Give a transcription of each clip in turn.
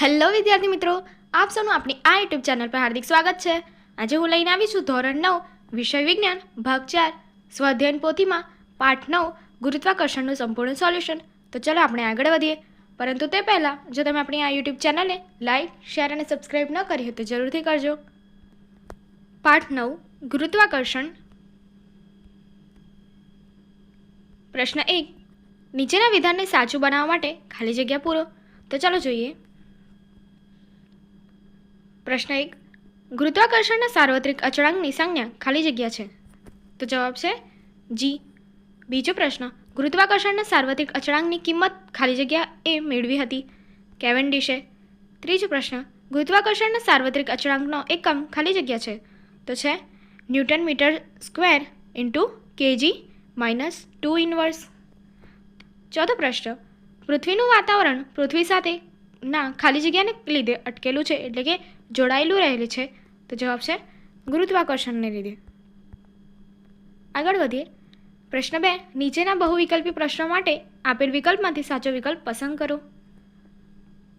Hello વિદ્યાર્થી મિત્રો, આપ સૌનું આપણી આ યુટ્યુબ ચેનલ પર હાર્દિક સ્વાગત છે. આજે હું લઈને આવી છું ધોરણ નવ, વિષય વિજ્ઞાન, ભાગ ચાર, સ્વાધ્યાયન પોથીમાં, પાઠ નવ, ગુરુત્વાકર્ષણનું સંપૂર્ણ સોલ્યુશન. તો ચલો આપણે આગળ વધીએ. પરંતુ તે પહેલાં, જો તમે આપણી આ યુટ્યુબ ચેનલને લાઇક શેર અને સબસ્ક્રાઈબ ન કરી હોય તો જરૂરથી કરજો. પાઠ નવ, ગુરુત્વાકર્ષણ. પ્રશ્ન એક, નીચેના વિધાનને સાચું બનાવવા માટે ખાલી જગ્યા પૂરો. તો ચાલો જોઈએ. પ્રશ્ન એક. ગુરુત્વાકર્ષણના સાર્વત્રિક અચળાંકની સંજ્ઞા ખાલી જગ્યા છે? તો જવાબ છે જી. બીજો પ્રશ્ન. ગુરુત્વાકર્ષણના સાર્વત્રિક અચળાંકની કિંમત ખાલી જગ્યા એ મેળવી હતી. કેવેન્ડિશે ત્રીજો પ્રશ્ન. ગુરુત્વાકર્ષણના સાર્વત્રિક અચળાંકનો એકમ ખાલી જગ્યા છે? તો છે newton metre square into KG minus two inverse. ચોથો પ્રશ્ન. પૃથ્વીનું વાતાવરણ પૃથ્વી સાથે ના ખાલી જગ્યાને લીધે અટકેલું છે એટલે કે જોડાયેલું રહેલું છે. તો જવાબ છે ગુરુત્વાકર્ષણને લીધે. આગળ વધીએ. પ્રશ્ન બે, નીચેના બહુવિકલ્પી પ્રશ્નો માટે આપેલ વિકલ્પમાંથી સાચો વિકલ્પ પસંદ કરો.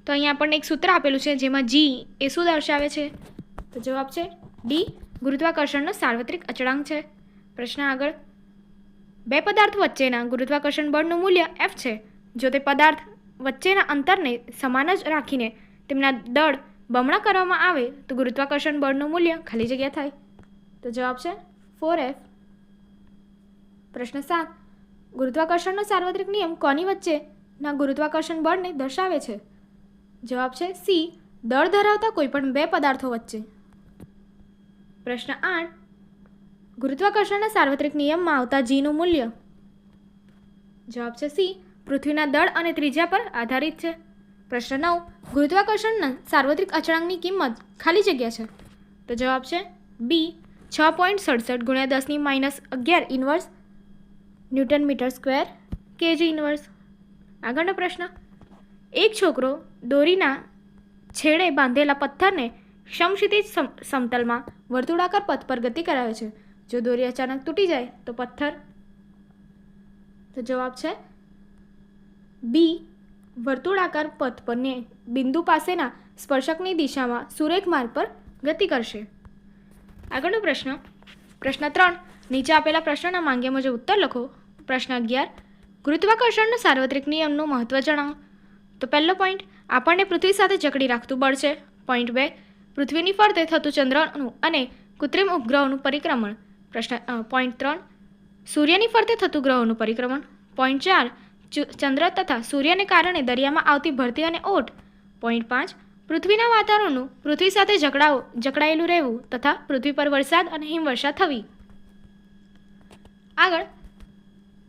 તો અહીંયા આપણને એક સૂત્ર આપેલું છે, જેમાં જી એ શું દર્શાવે છે? તો જવાબ છે ડી ગુરુત્વાકર્ષણનો સાર્વત્રિક અચળાંક છે. પ્રશ્ન આગળ, બે પદાર્થ વચ્ચેના ગુરુત્વાકર્ષણ બળનું મૂલ્ય એફ છે. જો તે પદાર્થ વચ્ચેના અંતરને સમાન જ રાખીને તેમના દળ બમણા કરવામાં આવે તો ગુરુત્વાકર્ષણ બળનું મૂલ્ય ખાલી જગ્યા થાય. તો જવાબ છે ફોર એફ પ્રશ્ન સાત. ગુરુત્વાકર્ષણનો સાર્વત્રિક નિયમ કોની વચ્ચેના ગુરુત્વાકર્ષણ બળને દર્શાવે છે? જવાબ છે સી દળ ધરાવતા કોઈપણ બે પદાર્થો વચ્ચે. પ્રશ્ન આઠ. ગુરુત્વાકર્ષણના સાર્વત્રિક નિયમમાં આવતા જીનું મૂલ્ય? જવાબ છે સી પૃથ્વીના દળ અને ત્રિજ્યા પર આધારિત છે. પ્રશ્ન નવ. ગુરુત્વાકર્ષણના સાર્વત્રિક અચળાંકની કિંમત ખાલી જગ્યા છે. તો જવાબ છે બી છ પોઈન્ટ સડસઠ ગુણ્યા દસની માઇનસ અગિયાર inverse newton metre square KG inverse. આગળનો પ્રશ્ન. એક છોકરો દોરીના છેડે બાંધેલા પથ્થરને સમક્ષિતિજ સમ, સમતલમાં વર્તુળાકાર પથ પર ગતિ કરાવે છે. જો દોરી અચાનક તૂટી જાય, તો પથ્થર. તો જવાબ છે બી વર્તુળાકાર પથ પરને બિંદુ પાસેના સ્પર્શકની દિશામાં સુરેખ માર્ગ પર ગતિ કરશે. આગળનો પ્રશ્ન. પ્રશ્ન ત્રણ. નીચે આપેલા પ્રશ્નના માંગ્યા મુજબ ઉત્તર લખો. પ્રશ્ન અગિયાર. ગુરુત્વાકર્ષણનો સાર્વત્રિક નિયમનું મહત્વ જણાવો. તો પહેલો પોઈન્ટ, આપણને પૃથ્વી સાથે જકડી રાખતું બળ છે. પોઈન્ટ બે, પૃથ્વીની ફરતે થતું ચંદ્રનું અને કૃત્રિમ ઉપગ્રહોનું પરિક્રમણ. પ્રશ્ન પોઈન્ટ ત્રણ, સૂર્યની ફરતે થતું ગ્રહોનું પરિક્રમણ. પોઈન્ટ ચાર ચંદ્ર તથા સૂર્યને કારણે દરિયામાં આવતી ભરતી અને ઓટ. પોઈન્ટ પાંચ, પૃથ્વીના વાતાવરણનું પૃથ્વી સાથે જકડાઓ જકડાયેલું રહેવું તથા પૃથ્વી પર વરસાદ અને હિમવર્ષા થવી. આગળ,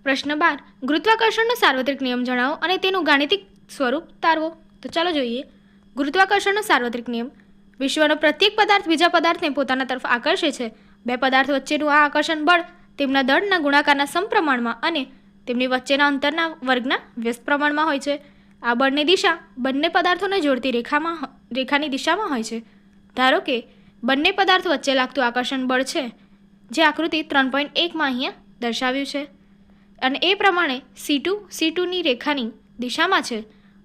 પ્રશ્ન બાર, ગુરુત્વાકર્ષણનો સાર્વત્રિક નિયમ જણાવો અને તેનું ગાણિતિક સ્વરૂપ તારવો. તો ચાલો જોઈએ. ગુરુત્વાકર્ષણનો સાર્વત્રિક નિયમ. વિશ્વનો પ્રત્યેક પદાર્થ બીજા પદાર્થને પોતાના તરફ આકર્ષે છે. બે પદાર્થ વચ્ચેનું આ આકર્ષણ બળ તેમના દળના ગુણાકારના સમપ્રમાણમાં અને તેમની વચ્ચેના અંતરના વર્ગના વ્યસ્ત પ્રમાણમાં હોય છે. આ બળની દિશા બંને પદાર્થોને જોડતી રેખામાં રેખાની દિશામાં હોય છે. ધારો કે બંને પદાર્થ વચ્ચે લાગતું આકર્ષણ બળ છે, જે આકૃતિ ત્રણ પોઈન્ટ એકમાં અહીંયા દર્શાવ્યું છે. અને એ પ્રમાણે સી ટુ સી ટુની રેખાની દિશામાં છે.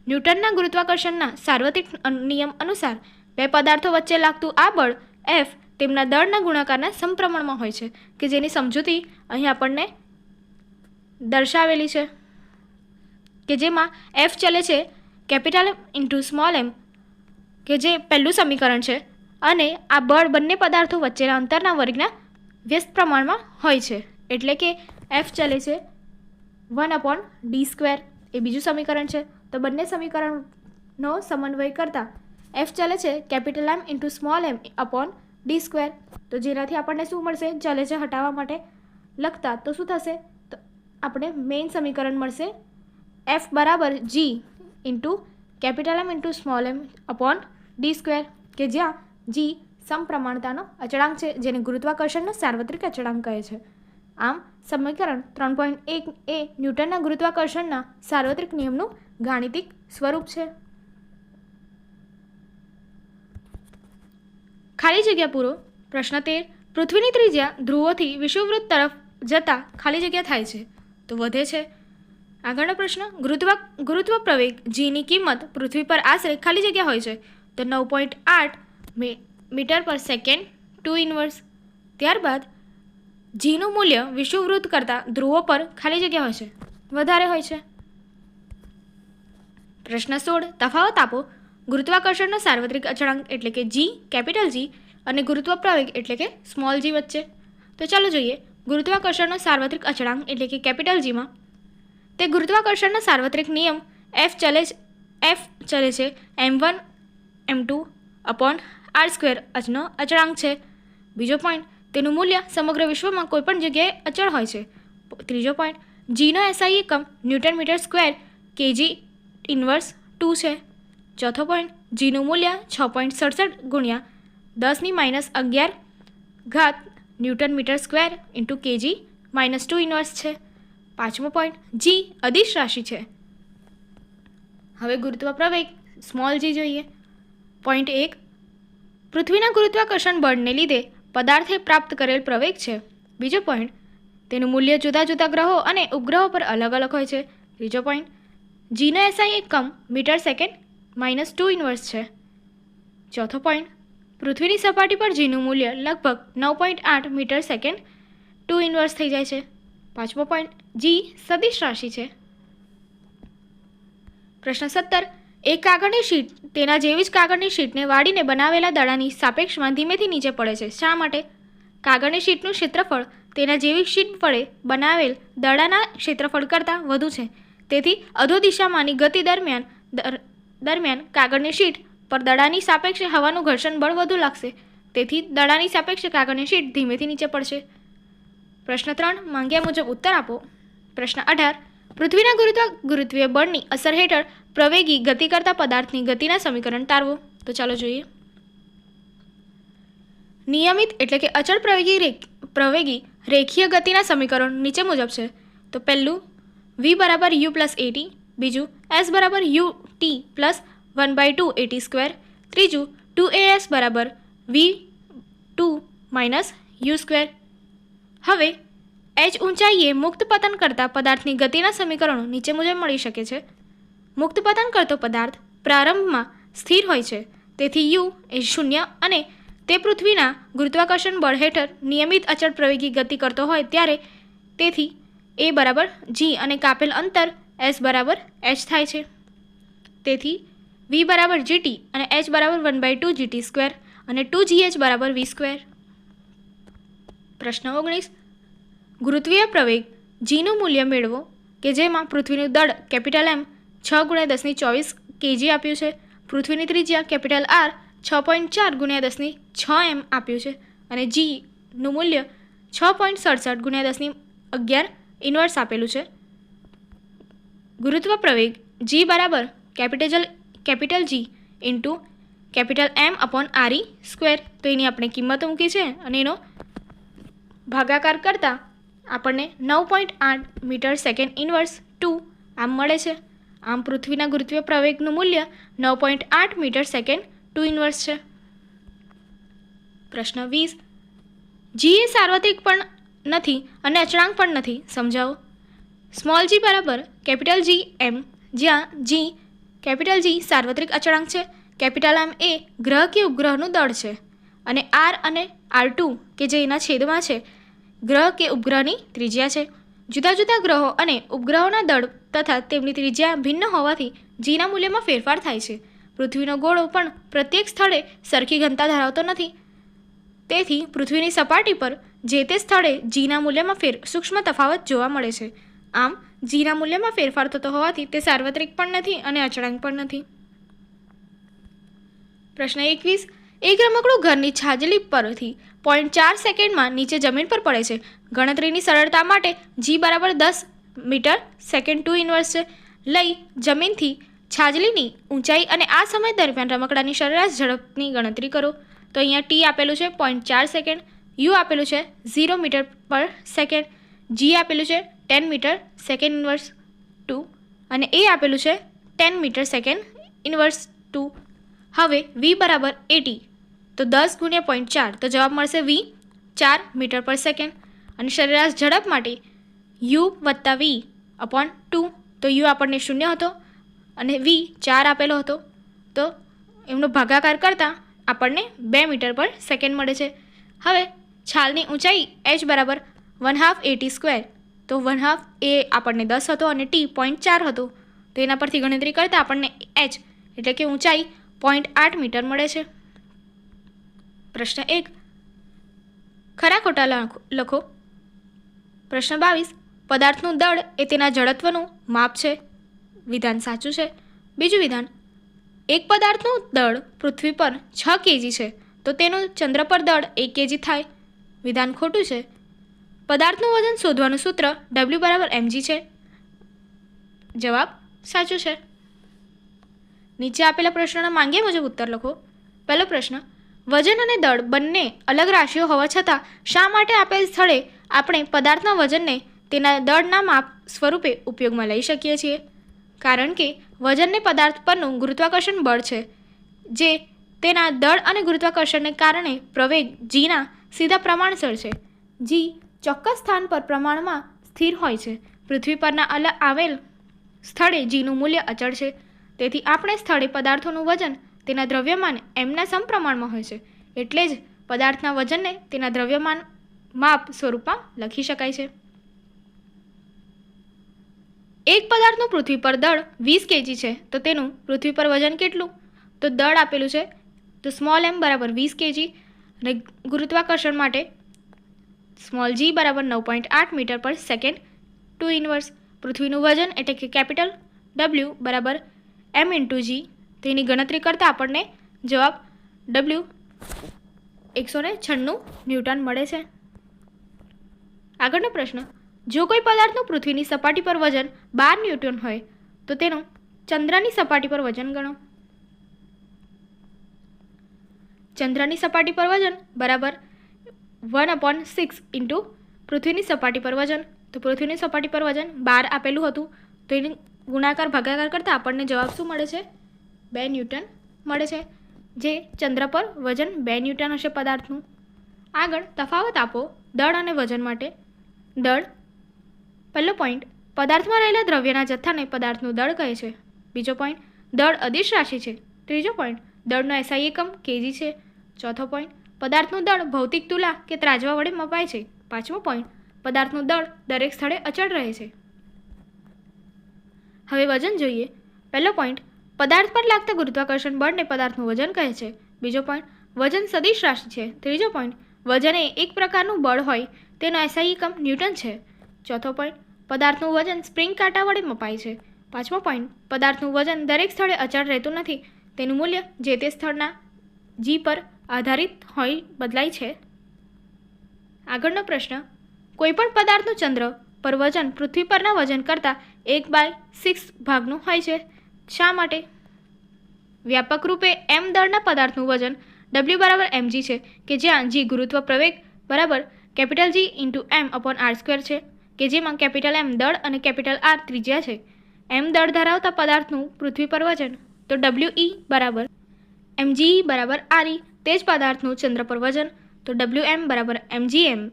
ન્યૂટનના ગુરુત્વાકર્ષણના સાર્વત્રિક નિયમ અનુસાર બે પદાર્થો વચ્ચે લાગતું આ બળ એફ તેમના દળના ગુણાકારના સમપ્રમાણમાં હોય છે, કે જેની સમજૂતી અહીં આપણને દર્શાવેલી છે કે જેમાં એફ ચલે છે capital M into small M કે જે પહેલું સમીકરણ છે, અને આ બળ બંને પદાર્થો વચ્ચેના અંતરના વર્ગના વ્યસ્ત પ્રમાણમાં હોય છે. એટલે કે એફ ચલે છે વન અપોન ડી સ્ક્વેર એ બીજું સમીકરણ છે. તો બંને સમીકરણનો સમન્વય કરતાં એફ ચલે છે capital M into small M upon D square તો જેનાથી આપણને શું મળશે? ચલે છે હટાવવા માટે લખતા. તો શું થશે? આપણે મેઇન સમીકરણ મળશે એફ બરાબર G into capital M into small M upon D square કે જ્યાં જી સમપ્રમાણતાનો અચળાંક છે, જેને ગુરુત્વાકર્ષણનો સાર્વત્રિક અચળાંક કહે છે. આમ, સમીકરણ ત્રણ પોઈન્ટ એક એ ન્યૂટનના ગુરુત્વાકર્ષણના સાર્વત્રિક નિયમનું ગાણિતિક સ્વરૂપ છે. ખાલી જગ્યા પૂરો. પ્રશ્ન તેર. પૃથ્વીની ત્રિજ્યા ધ્રુવોથી વિષુવવૃત્ત તરફ જતાં ખાલી જગ્યા થાય છે. તો વધે છે? આગળનો પ્રશ્ન, ગુરુત્વ ગુરુત્વ પ્રવેગ જીની કિંમત પૃથ્વી પર આશરે ખાલી જગ્યા હોય છે. તો નવ પોઈન્ટ આઠ metre per second, two inverse. ત્યારબાદ, જીનું મૂલ્ય વિષુવવૃત્ત કરતાં ધ્રુવો પર ખાલી જગ્યા હોય છે. વધારે હોય છે? પ્રશ્ન સોળ, તફાવત આપો. ગુરુત્વાકર્ષણનો સાર્વત્રિક અચળાંક એટલે કે જી, કેપિટલ જી અને ગુરુત્વ પ્રવેગ એટલે કે સ્મોલ જી વચ્ચે. તો ચાલો જોઈએ. ગુરુત્વાકર્ષણનો સાર્વત્રિક અચળાંક એટલે કે કેપિટલ જીમાં તે ગુરુત્વાકર્ષણનો સાર્વત્રિક નિયમ એફ ચલે એફ ચલે છે M one M two upon R square અચનો અચળાંક છે. બીજો પોઈન્ટ તેનું મૂલ્ય સમગ્ર વિશ્વમાં કોઈપણ જગ્યાએ અચળ હોય છે. ત્રીજો પોઈન્ટ જીનો એસઆઈ એકમ newton metre square KG inverse two છે. ચોથો પોઈન્ટ જીનું મૂલ્ય છ પોઈન્ટ સડસઠ ગુણ્યા દસની માઇનસ અગિયાર ઘાત newton metre square into KG minus two inverse છે. પાંચમો પોઈન્ટ જી અદિશ રાશિ છે. હવે ગુરુત્વ પ્રવેગ સ્મોલ જી જોઈએ. પોઈન્ટ એક, પૃથ્વીના ગુરુત્વાકર્ષણ બળને લીધે પદાર્થે પ્રાપ્ત કરેલ પ્રવેગ છે. બીજો પોઈન્ટ તેનું મૂલ્ય જુદા જુદા ગ્રહો અને ઉપગ્રહો પર અલગ અલગ હોય છે. ત્રીજો પોઈન્ટ જીનો એસઆઈ એકમ metre second minus two inverse છે. ચોથો પોઈન્ટ પૃથ્વીની સપાટી પર જીનું મૂલ્ય લગભગ નવ પોઈન્ટ આઠ મીટર સેકન્ડ ટુ ઇન્વર્સ થઈ જાય છે. પાંચમો પોઈન્ટ, જી સદિશ રાશિ છે. પ્રશ્ન સત્તર, એક કાગળની શીટ તેના જેવી જ કાગળની શીટને વાળીને બનાવેલા દડાની સાપેક્ષમાં ધીમેથી નીચે પડે છે. શા માટે? કાગળની શીટનું ક્ષેત્રફળ તેના જેવી શીટ વડે બનાવેલ દડાના ક્ષેત્રફળ કરતાં વધુ છે. તેથી અધો દિશામાંની ગતિ દરમિયાન દરમિયાન કાગળની શીટ પર દડાની સાપેક્ષે હવાનું ઘર્ષણ બળ વધુ લાગશે. તેથી દડાની સાપેક્ષે કાગળની શીટ ધીમેથી નીચે પડશે. પ્રશ્ન ત્રણ, માંગ્યા મુજબ ઉત્તર આપો. પ્રશ્ન અઢાર, પૃથ્વીના ગુરુત્વ ગુરુત્વીય બળની અસર હેઠળ પ્રવેગી ગતિ કરતા પદાર્થની ગતિના સમીકરણ તારવો. તો ચાલો જોઈએ. નિયમિત એટલે કે અચળ પ્રવેગી પ્રવેગી રેખીય ગતિના સમીકરણ નીચે મુજબ છે. તો પહેલું વી બરાબર યુ પ્લસ એટી બીજું એસ બરાબર U T plus one by two AT square ત્રીજું ટુ એ એસ બરાબર V two minus U square હવે એચ ઊંચાઈએ મુક્ત પતન કરતા પદાર્થની ગતિના સમીકરણો નીચે મુજબ મળી શકે છે. મુક્ત પતન કરતો પદાર્થ પ્રારંભમાં સ્થિર હોય છે. તેથી યુ એ શૂન્ય અને તે પૃથ્વીના ગુરુત્વાકર્ષણ બળ હેઠળ નિયમિત અચળ પ્રવેગી ગતિ કરતો હોય ત્યારે તેથી એ બરાબર જી અને કાપેલ અંતર એસ બરાબર એચ થાય છે. તેથી વી બરાબર જીટી અને એચ બરાબર one by two GT square અને ટુ જીએચ બરાબર વી સ્ક્વેર પ્રશ્ન ઓગણીસ. ગુરુત્વીય પ્રવેગ જીનું મૂલ્ય મેળવો કે જેમાં પૃથ્વીનું દળ કેપિટલ એમ છ ગુણ્યા દસની ચોવીસ કેજી આપ્યું છે. પૃથ્વીની ત્રિજ્યા કેપિટલ આર છ પોઈન્ટ ચાર ગુણ્યા દસની છ એમ આપ્યું છે. અને જીનું મૂલ્ય છ પોઈન્ટ સડસઠ ગુણ્યા દસની અગિયાર ઇન્વર્સ આપેલું છે. ગુરુત્વ પ્રવેગ જી બરાબર capital capital G into capital M upon RE square. તો એની આપણે કિંમત મૂકી છે અને એનો ભાગાકાર કરતાં આપણને નવ પોઈન્ટ આઠ મીટર સેકન્ડ ઇન્વર્સ ટુ આમ મળે છે. આમ પૃથ્વીના ગુરુત્વીય પ્રવેગનું મૂલ્ય નવ પોઈન્ટ આઠ મીટર સેકન્ડ ટુ ઇન્વર્સ છે. પ્રશ્ન વીસ. જી એ સાર્વત્રિક પણ નથી અને અચળાંક પણ નથી. સમજાવો. સ્મોલ જી બરાબર, કેપિટલ જી એમ. જ્યાં જી કેપિટલ જી સાર્વત્રિક અચળાંક છે. કેપિટલ એમ એ ગ્રહ કે ઉપગ્રહનું દળ છે. અને આર અને આર ટુ કે જે એના છેદમાં છે, ગ્રહ કે ઉપગ્રહની ત્રિજ્યા છે. જુદા જુદા ગ્રહો અને ઉપગ્રહોના દળ તથા તેમની ત્રિજ્યા ભિન્ન હોવાથી જીના મૂલ્યમાં ફેરફાર થાય છે. પૃથ્વીનો ગોળો પણ પ્રત્યેક સ્થળે સરખી ઘનતા ધરાવતો નથી. તેથી પૃથ્વીની સપાટી પર જે તે સ્થળે જીના મૂલ્યમાં ફેર સૂક્ષ્મ તફાવત જોવા મળે છે. આમ જીના મૂલ્યમાં ફેરફાર થતો હોવાથી તે સાર્વત્રિક પણ નથી અને અચળાંક પણ નથી. પ્રશ્ન એકવીસ. એક રમકડું ઘરની છાજલી પરથી પોઈન્ટ ચાર સેકન્ડમાં નીચે જમીન પર પડે છે. ગણતરીની સરળતા માટે જી બરાબર દસ મીટર સેકન્ડ ટુ ઇન્વર્સ છે. લઈ જમીનથી છાજલીની ઊંચાઈ અને આ સમય દરમિયાન રમકડાની સરેરાશ ઝડપની ગણતરી કરો. તો અહીંયા ટી આપેલું છે પોઈન્ટ ચાર સેકન્ડ યુ આપેલું છે zero metre per second G આપેલું છે ten metre second inverse two અને એ આપેલું છે ten metre second inverse two. હવે વી બરાબર એટી તો દસ ગુણ્યા પોઈન્ટ ચાર. તો જવાબ મળશે વી ચાર મીટર પર સેકન્ડ. અને સરેરાશ ઝડપ માટે યુ વત્તા વી અપોન ટુ તો યુ આપણને શૂન્ય હતો અને વી ચાર આપેલો હતો. તો એમનો ભાગાકાર કરતાં આપણને બે મીટર પર સેકન્ડ મળે છે. હવે છાલની ઊંચાઈ એચ બરાબર વન હાફ એટી સ્ક્વેર તો વન હાફ એ આપણને દસ હતો અને ટી પોઈન્ટ ચાર હતો. તો એના પરથી ગણતરી કરતાં આપણને એચ એટલે કે ઊંચાઈ પોઈન્ટ આઠ મીટર મળે છે. પ્રશ્ન એક, ખરા ખોટા લખો- પ્રશ્ન બાવીસ, પદાર્થનું દળ એ તેના જડત્વનું માપ છે. વિધાન સાચું છે. બીજું વિધાન, એક પદાર્થનું દળ પૃથ્વી પર છ કેજી છે, તો તેનું ચંદ્ર પર દળ એક કેજી થાય. વિધાન ખોટું છે. પદાર્થનું વજન શોધવાનું સૂત્ર ડબલ્યુ બરાબર એમજી છે. જવાબ સાચું છે. નીચે આપેલા પ્રશ્નના માંગ્યા મુજબ ઉત્તર લખો. પહેલો પ્રશ્ન, વજન અને દળ બંને અલગ રાશિઓ હોવા છતાં શા માટે આપેલ સ્થળે આપણે પદાર્થના વજનને તેના દળના માપ સ્વરૂપે ઉપયોગમાં લઈ શકીએ છીએ? કારણ કે વજનને પદાર્થ પરનું ગુરુત્વાકર્ષણ બળ છે, જે તેના દળ અને ગુરુત્વાકર્ષણને કારણે પ્રવેગ જીના સીધા પ્રમાણસર છે. જી ચોક્કસ સ્થાન પર પ્રમાણમાં સ્થિર હોય છે. પૃથ્વી પરના અલ આવેલ સ્થળે જીનું મૂલ્ય અચળ છે. તેથી આપણે સ્થળે પદાર્થોનું વજન તેના દ્રવ્યમાન એમના સમપ્રમાણમાં હોય છે. એટલે જ પદાર્થના વજનને તેના દ્રવ્યમાન માપ સ્વરૂપમાં લખી શકાય છે. એક પદાર્થનું પૃથ્વી પર દળ વીસ કેજી છે, તો તેનું પૃથ્વી પર વજન કેટલું? તો દળ આપેલું છે, તો સ્મોલ એમ બરાબર વીસ કેજી. અને ગુરુત્વાકર્ષણ માટે સ્મોલ જી બરાબર નવ પોઈન્ટ આઠ metre per second. Two inverse પૃથ્વીનું વજન એટલે કે કેપિટલ. ડબલ્યુ બરાબર એમ ઇન્ટુ જી. તેની ગણતરી કરતાં આપણને જવાબ ડબલ્યુ એકસો ને છન્નું ન્યૂટન મળે છે. આગળનો પ્રશ્ન, જો કોઈ પદાર્થનું પૃથ્વીની સપાટી પર વજન બાર ન્યૂટન હોય, તો તેનું ચંદ્રની સપાટી પર વજન ગણો. ચંદ્રની સપાટી પર વજન બરાબર વન અપોન સિક્સ ઇન્ટુ પૃથ્વીની સપાટી પર વજન તો પૃથ્વીની સપાટી પર વજન બાર આપેલું હતું. તો એની ગુણાકાર, ભાગાકાર કરતાં આપણને જવાબ શું મળે છે? બે ન્યૂટન મળે છે. જે ચંદ્ર પર વજન બે ન્યૂટન હશે પદાર્થનું. આગળ તફાવત આપો દળ અને વજન માટે. દળ, પહેલો પોઈન્ટ પદાર્થમાં રહેલા દ્રવ્યના જથ્થાને પદાર્થનું દળ કહે છે. બીજો પોઈન્ટ દળ અદિશ રાશિ છે. ત્રીજો પોઈન્ટ દળનો એસઆઈ એકમ કેજી છે. ચોથો પોઈન્ટ પદાર્થનું દળ ભૌતિક તુલા કે ત્રાજવા વડે મપાય છે. પાંચમો પોઈન્ટ પદાર્થનું દળ દરેક સ્થળે અચળ રહે છે. હવે વજન જોઈએ. પહેલો પોઈન્ટ પદાર્થ પર લાગતા ગુરુત્વાકર્ષણ બળને પદાર્થનું વજન કહે છે. બીજો પોઈન્ટ વજન સદિશ રાશિ છે. ત્રીજો પોઈન્ટ વજન એ એક પ્રકારનું બળ હોય તેનો એસઆઈ એકમ ન્યૂટન છે. ચોથો પોઈન્ટ પદાર્થનું વજન સ્પ્રિંગ કાંટા વડે મપાય છે. પાંચમો પોઈન્ટ પદાર્થનું વજન દરેક સ્થળે અચળ રહેતું નથી. તેનું મૂલ્ય જે તે સ્થળના જી પર આધારિત હોય, બદલાય છે. આગળનો પ્રશ્ન, કોઈપણ પદાર્થનું ચંદ્ર પર વજન પૃથ્વી પરના વજન કરતાં એક બાય સિક્સ ભાગનું હોય છે. શા માટે? વ્યાપક રૂપે એમ દળના પદાર્થનું વજન ડબલ્યુ બરાબર એમજી છે, કે જ્યાં જી ગુરુત્વ પ્રવેગ બરાબર capital G into M upon R square છે, કે જેમાં કેપિટલ એમ દળ અને કેપિટલ આર ત્રિજ્યા છે. એમ દળ ધરાવતા પદાર્થનું પૃથ્વી પર વજન તો ડબલ્યુ ઈ બરાબર એમજી બરાબર આર ઈ તે જ પદાર્થનું ચંદ્ર પર વજન તો ડબલ્યુ એમ બરાબર એમજી એમ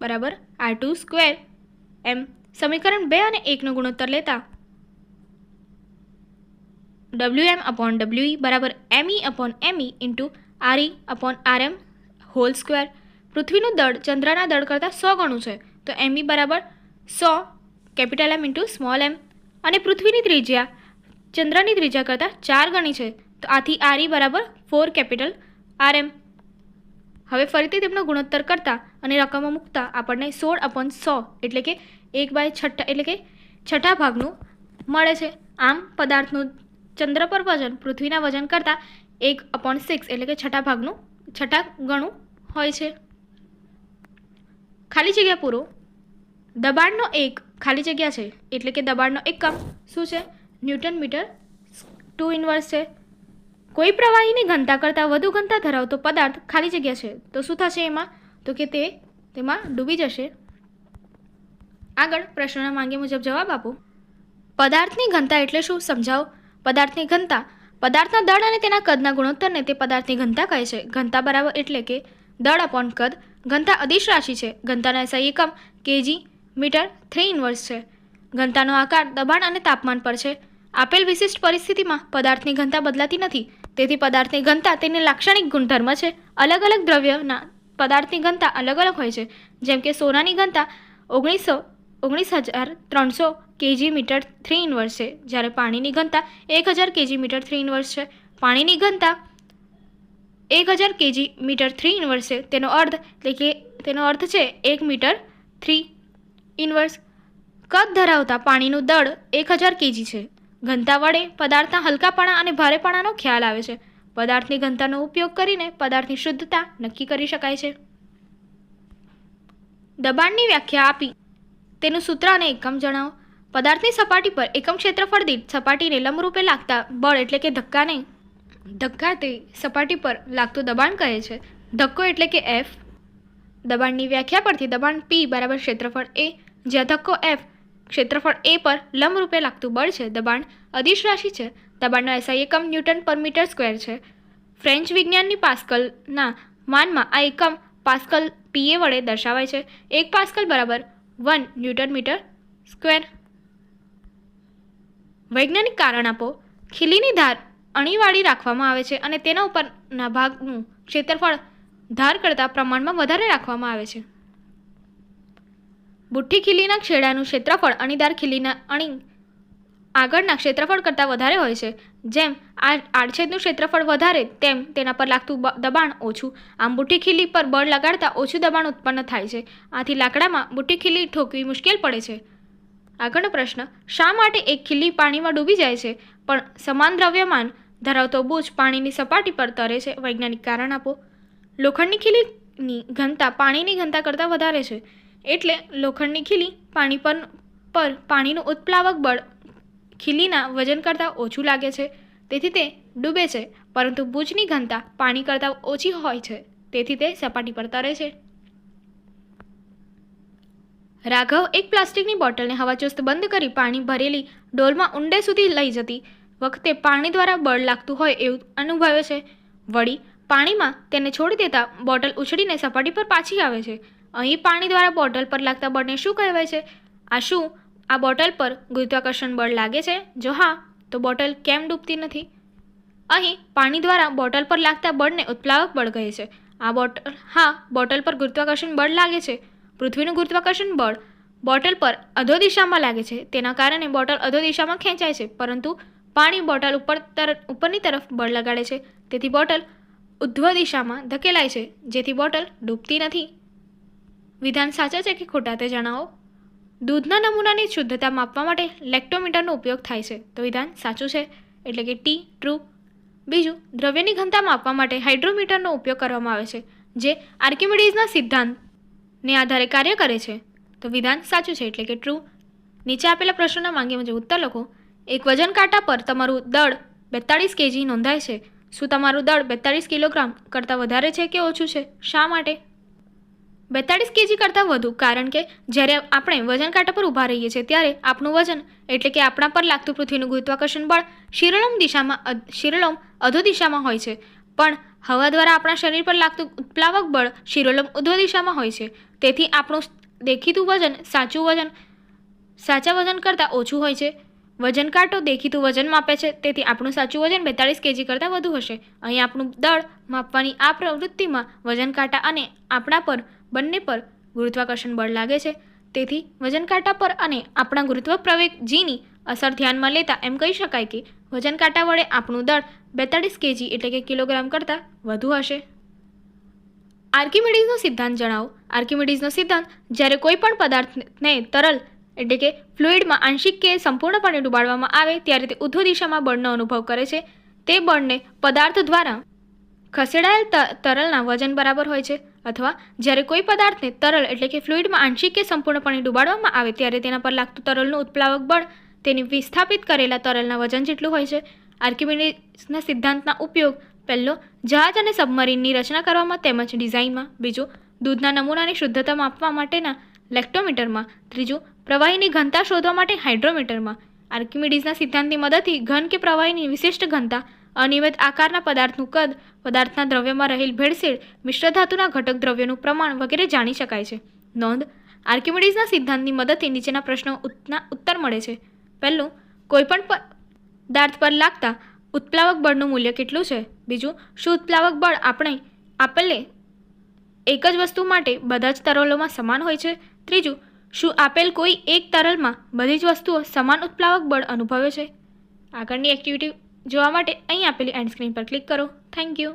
બરાબર આર ટુ સ્ક્વેર એમ સમીકરણ બે અને એકનો ગુણોત્તર લેતા W M upon W E બરાબર E upon M E into R E upon R M whole square પૃથ્વીનું દળ ચંદ્રના દળ કરતાં સો ગણું છે. તો એમ ઈ બરાબર સો capital M into small M અને પૃથ્વીની ત્રિજ્યા ચંદ્રની ત્રિજ્યા કરતાં ચાર ગણી છે. તો આથી આર ઈ બરાબર ફોર કેપિટલ આર એમ હવે ફરીથી તેમનો ગુણોત્તર કરતા અને રકમો મૂકતા આપણને સોળ અપોન સો એટલે કે એક બાય છઠ્ઠા એટલે કે છઠ્ઠા ભાગનું મળે છે. આમ પદાર્થનું ચંદ્ર પર વજન, પૃથ્વીના વજન કરતાં એક અપોન સિક્સ એટલે કે છઠ્ઠા ભાગનું, છઠ્ઠા ગણું હોય છે. ખાલી જગ્યા પૂરો. દબાણનો એક ખાલી જગ્યા છે એટલે કે દબાણનો એકમ શું છે? ન્યૂટન મીટર ટુ ઇનવર્સ છે. કોઈ પ્રવાહીની ઘનતા કરતાં વધુ ઘનતા ધરાવતો પદાર્થ ખાલી જગ્યા છે. તો શું થશે એમાં? તો કે તે તેમાં ડૂબી જશે. આગળ પ્રશ્નના માંગે મુજબ જવાબ આપો. પદાર્થની ઘનતા એટલે શું? સમજાવો. પદાર્થની ઘનતા. પદાર્થના દળ અને તેના કદના ગુણોત્તરને તે પદાર્થની ઘનતા કહે છે. ઘનતા બરાબર એટલે કે દળ અપોન કદ. ઘનતા અદિશ રાશિ છે. ઘનતાના એસઆઈ એકમ કેજી મીટર થ્રી ઇન્વર્સ છે. ઘનતાનો આકાર દબાણ અને તાપમાન પર છે. આપેલ વિશિષ્ટ પરિસ્થિતિમાં પદાર્થની ઘનતા બદલાતી નથી. તેથી પદાર્થની ઘનતા તેની લાક્ષણિક ગુણધર્મ છે. અલગ અલગ દ્રવ્યના પદાર્થની ઘનતા અલગ અલગ હોય છે. જેમ કે સોનાની ઘનતા ઓગણીસો, ઓગણીસ હજાર ત્રણસો કેજી મીટર થ્રી ઇન્વર્સ છે. જ્યારે પાણીની ઘનતા એક હજાર કેજી મીટર થ્રી ઇન્વર્સ છે. પાણીની ઘનતા એક હજાર કેજી મીટર થ્રી ઇન્વર્સ છે. તેનો અર્થ એટલે કે તેનો અર્થ છે એક મીટર થ્રી ઇન્વર્સ. કદ ધરાવતા પાણીનું દળ એક હજાર કેજી છે. ઘનતા વડે પદાર્થના હલકાપણા અને ભારેપણાનો ખ્યાલ આવે છે. પદાર્થની ઘનતાનો ઉપયોગ કરીને પદાર્થની શુદ્ધતા નક્કી કરી શકાય છે. દબાણની વ્યાખ્યા આપી. તેનું સૂત્ર અને એકમ જણાવો. પદાર્થની સપાટી પર એકમ ક્ષેત્રફળ દીઠ સપાટીને લંબરૂપે લાગતા બળ એટલે કે ધક્કાને ધક્કા તે સપાટી પર લાગતું દબાણ કહે છે. ધક્કો એટલે કે એફ દબાણની વ્યાખ્યા પરથી દબાણ પી બરાબર ક્ષેત્રફળ એ જ્યાં ધક્કો એફ ક્ષેત્રફળ એ પર લંબરૂપે લાગતું બળ છે, દબાણ અદિશ રાશિ છે. દબાણનો એસઆઈ એકમ ન્યૂટન પર મીટર સ્ક્વેર છે. ફ્રેન્ચ વિજ્ઞાનની પાસ્કલના માનમાં આ એકમ પાસ્કલ પીએ વડે દર્શાવાય છે. એક પાસ્કલ બરાબર વન ન્યૂટન મીટર સ્ક્વેર. વૈજ્ઞાનિક કારણ આપો. ખીલીની ધાર અણીવાળી રાખવામાં આવે છે અને તેના ઉપરના ભાગનું ક્ષેત્રફળ ધાર કરતાં પ્રમાણમાં વધારે રાખવામાં આવે છે. બુઠ્ઠી ખીલીના છેડાનું ક્ષેત્રફળ અણીદાર ખીલીના અણી આગળના ક્ષેત્રફળ કરતાં વધારે હોય છે. જેમ આ આડછેદનું ક્ષેત્રફળ વધારે, તેમ તેના પર લાગતું દબાણ ઓછું. આમ બુઠ્ઠી ખીલી પર બળ લગાડતા ઓછું દબાણ ઉત્પન્ન થાય છે. આથી લાકડામાં બુઠ્ઠી ખીલી ઠોકવી મુશ્કેલ પડે છે. આગળનો પ્રશ્ન, શા માટે એક ખીલી પાણીમાં ડૂબી જાય છે? પણ સમાન દ્રવ્યમાન ધરાવતો બુચ પાણીની સપાટી પર તરે છે. વૈજ્ઞાનિક કારણ આપો. લોખંડની ખીલીની ઘનતા પાણીની ઘનતા કરતાં વધારે છે. એટલે લોખંડની ખીલી પાણી પર પર પાણીનું ઉત્પ્લાવક બળ ખીલીના વજન કરતાં ઓછું લાગે છે. તેથી તે ડૂબે છે, પરંતુ ભુજની ઘનતા પાણી કરતાં ઓછી હોય છે. તેથી તે સપાટી પર તરે છે. રાઘવ એક પ્લાસ્ટિકની બોટલને હવાચુસ્ત બંધ કરી પાણી ભરેલી ડોલમાં ઊંડે સુધી લઈ જતી વખતે પાણી દ્વારા બળ લાગતું હોય એવું અનુભવે છે. વળી પાણીમાં તેને છોડી દેતા બોટલ ઉછળીને સપાટી પર પાછી આવે છે. અહીં પાણી દ્વારા બોટલ પર લાગતા બળને શું કહેવાય છે? આ શું? આ બોટલ પર ગુરુત્વાકર્ષણ બળ લાગે છે? જો હા, તો બોટલ કેમ ડૂબતી નથી? અહીં પાણી દ્વારા બોટલ પર લાગતા બળને ઉત્પ્લાવક બળ કહે છે. આ બોટલ, હા, બોટલ પર ગુરુત્વાકર્ષણ બળ લાગે છે. પૃથ્વીનું ગુરુત્વાકર્ષણ બળ બોટલ પર અધો દિશામાં લાગે છે. તેના કારણે બોટલ અધો દિશામાં ખેંચાય છે, પરંતુ પાણી બોટલ ઉપર તર, ઉપરની તરફ બળ લગાડે છે. તેથી બોટલ ઉધ્વ દિશામાં ધકેલાય છે, જેથી બોટલ ડૂબતી નથી. વિધાન સાચા છે કે ખોટા તે જણાવો? દૂધના નમૂનાની શુદ્ધતા માપવા માટે લેક્ટોમીટરનો ઉપયોગ થાય છે. તો વિધાન સાચું છે? એટલે કે ટી, ટ્રુ. બીજું, દ્રવ્યની ઘનતા માપવા માટે હાઇડ્રોમીટરનો ઉપયોગ કરવામાં આવે છે, જે આર્કિમિડીઝના સિદ્ધાંતને આધારે કાર્ય કરે છે. તો વિધાન સાચું છે, એટલે કે ટ્રુ. નીચે આપેલા પ્રશ્નોના માંગે મુજબ ઉત્તર લખો. એક વજન કાંટા પર તમારું દળ બેતાળીસ કેજી નોંધાય છે. શું તમારું દળ બેતાળીસ કિલોગ્રામ કરતાં વધારે છે કે ઓછું છે? શા માટે? બેતાળીસ કેજી કરતાં વધુ, કારણ કે જ્યારે આપણે વજન કાંટા પર ઊભા રહીએ છીએ, ત્યારે આપણું વજન, એટલે કે આપણા પર લાગતું પૃથ્વીનું ગુરુત્વાકર્ષણ બળ, શિરોલોમ દિશામાં શિરોલોમ અધો દિશામાં હોય છે. પણ હવા દ્વારા આપણા શરીર પર લાગતું ઉત્પ્લાવક બળ શિરોલોમ ઉધ્વ દિશામાં હોય છે. તેથી આપણું દેખીતું વજન સાચું વજન, સાચા વજન કરતાં ઓછું હોય છે. વજન કાંટો દેખીતું વજન માપે છે, તેથી આપણું સાચું વજન બેતાળીસ કેજી કરતાં વધુ હશે. અહીં આપણું દળ માપવાની આ પ્રવૃત્તિમાં વજન કાંટા અને આપણા પર બંને પર ગુરુત્વાકર્ષણ બળ લાગે છે. તેથી વજન કાંટા પર અને આપણા ગુરુત્વ પ્રવેગ જીની અસર ધ્યાનમાં લેતા એમ કહી શકાય કે વજન કાંટા વડે આપણું દળ બેતાળીસ કેજી એટલે કે કિલોગ્રામ કરતાં વધુ હશે. આર્કિમિડીઝનો સિદ્ધાંત જણાવો. આર્કિમિડીઝનો સિદ્ધાંત જ્યારે કોઈ પણ પદાર્થને તરલ એટલે કે ફ્લુઇડમાં આંશિક કે સંપૂર્ણપણે ડૂબાડવામાં આવે ત્યારે તે ઉધ્વ દિશામાં બળનો અનુભવ કરે છે. તે બળને પદાર્થ દ્વારા ખસેડાયેલ તરલના વજન બરાબર હોય છે. અથવા જ્યારે કોઈ પદાર્થને તરલ એટલે કે ફ્લુઇડમાં આંશિક કે સંપૂર્ણપણે ડુબાડવામાં આવે ત્યારે તેના પર લાગતું તરલનું ઉત્પ્લાવક બળ તેની વિસ્થાપિત કરેલા તરલના વજન જેટલું હોય છે. આર્કિમિડીઝના સિદ્ધાંતના ઉપયોગ પહેલો જહાજ અને સબમરીનની રચના કરવામાં તેમજ ડિઝાઇનમાં, બીજું દૂધના નમૂનાની શુદ્ધતા માપવા માટેના લેક્ટોમીટરમાં, ત્રીજું પ્રવાહીની ઘનતા શોધવા માટે હાઇડ્રોમીટરમાં. આર્કિમિડીઝના સિદ્ધાંતની મદદથી ઘન કે પ્રવાહીની વિશિષ્ટ ઘનતા અનિયમિત આકારના પદાર્થનું કદ, પદાર્થના દ્રવ્યમાં રહેલ ભેળસેળ, મિશ્ર ધાતુના ઘટક દ્રવ્યનું પ્રમાણ વગેરે જાણી શકાય છે. નોંધ, આર્કિમિડીઝના સિદ્ધાંતની મદદથી નીચેના પ્રશ્નો ઉત્તર મળે છે. પહેલું, કોઈપણ પદાર્થ પર લાગતા ઉત્પ્લાવક બળનું મૂલ્ય કેટલું છે? બીજું શું ઉત્પ્લાવક બળ આપણે આપેલે એક જ વસ્તુ માટે બધા જ તરલોમાં સમાન હોય છે? ત્રીજું, શું આપેલ કોઈ એક તરલમાં બધી જ વસ્તુઓ સમાન ઉત્પ્લાવક બળ અનુભવે છે? આગળની એક્ટિવિટી જોવા માટે અહીં આપેલી એન્ડ સ્ક્રીન પર ક્લિક કરો. Thank you